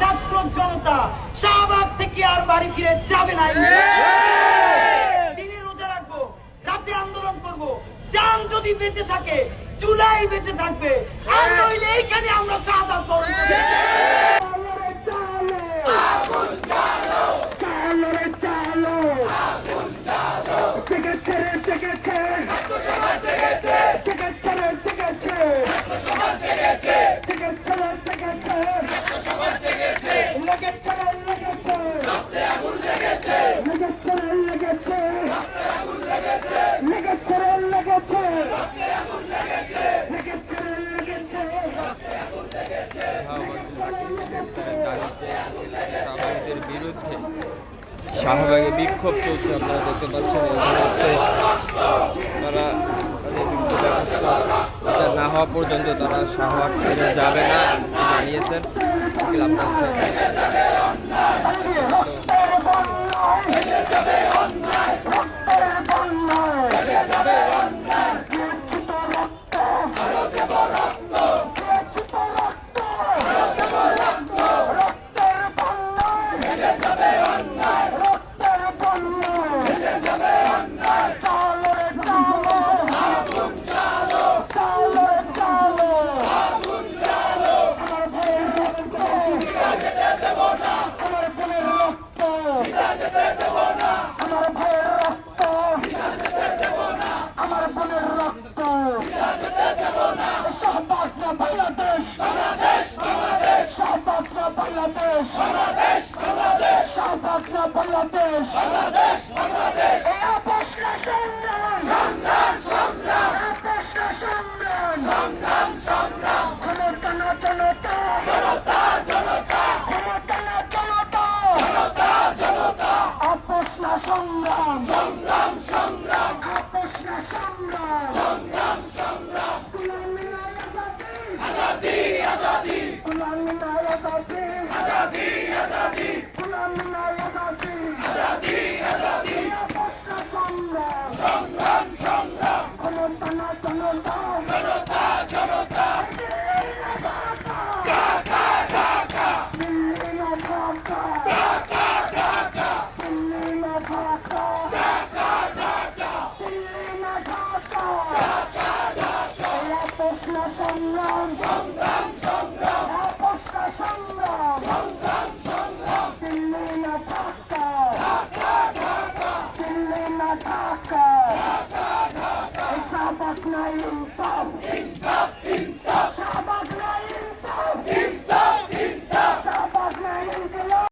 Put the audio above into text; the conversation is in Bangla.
ছাত্র জনতা শাহবাগ থেকে আর বাড়ি ফিরে যাবে না। দিনে রোজা রাখব রাতে আন্দোলন করব যান যদি বেঁচে থাকে জুলাই বেঁচে থাকবে। আর নইলে এইখানে আমরা শাহাদাত বরণ বিরুদ্ধে শাহবাগে বিক্ষোভ চলছে, আপনারা দেখতে পাচ্ছেন তারা ব্যবস্থা না হওয়া পর্যন্ত তারা শাহবাগ ছেড়ে যাবে না, জানিয়েছেন। শাহবাজ না বাংলাদেশ এই আপোষ না সংগ্রাম। আপোষ না সংগ্রাম। ক্ষমতা না জনতা। ক্ষমতা না জনতা। আপোষ না সংগ্রাম। আপোষ না সংগ্রাম। গুলামি না আজাদি। গুলামি না আজাদি। জনতা জনতা সংগ্রাম সংগ্রাম সংগ্রাম সংগ্রাম সংগ্রাম Inkap na inkap! Inkap!